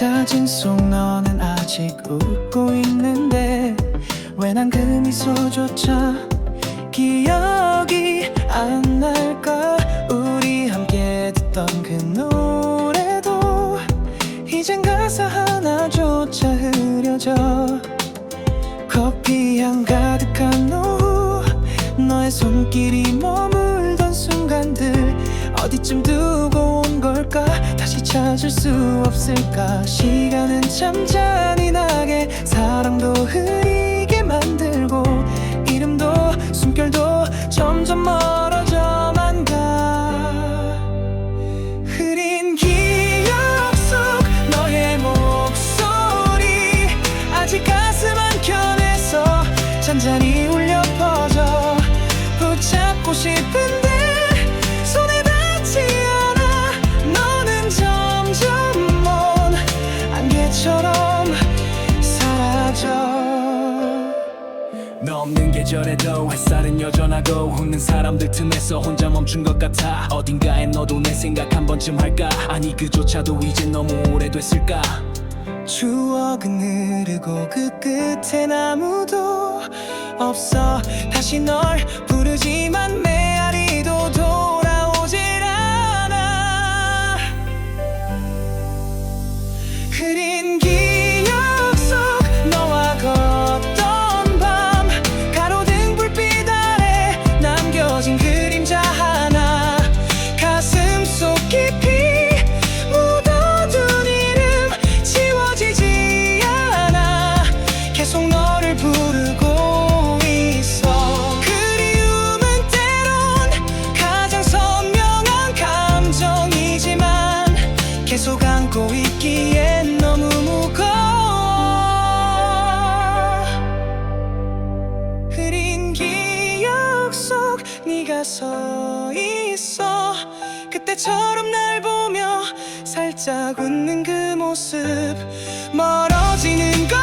사진 속 너는 아직 웃고 있는데 왜 난 그 미소조차 기억이 안 날까 우리 함께 듣던 그 노래도 이젠 가사 하나조차 흐려져. 커피 향 가득한 오후 너의 손길이 머물던 순간들 어디쯤 두고 온 걸까? 다시 찾을 수 없을까? 시간은 참 잔인하게 사랑도 흐리게 만들고 이름도 숨결도 점점 멀어져만 가. 흐린 기억 속 너의 목소리 아직 가슴 한켠에서 잔잔히 울려 퍼져. 붙잡고 싶은데 계절에도 햇살은 여전하고 웃는 사람들 틈에서 혼자 멈춘 것 같아. 어딘가에 너도 내 생각 한 번쯤 할까? 아니 그조차도 이제 너무 오래됐을까? 추억은 흐르고 그 끝엔 아무도 없어. 다시 널 부르지만 메 안고 있기엔 너무 무거워. 흐린 기억 속 네가 서 있어. 그때처럼 날 보며 살짝 웃는 그 모습 멀어지는 걸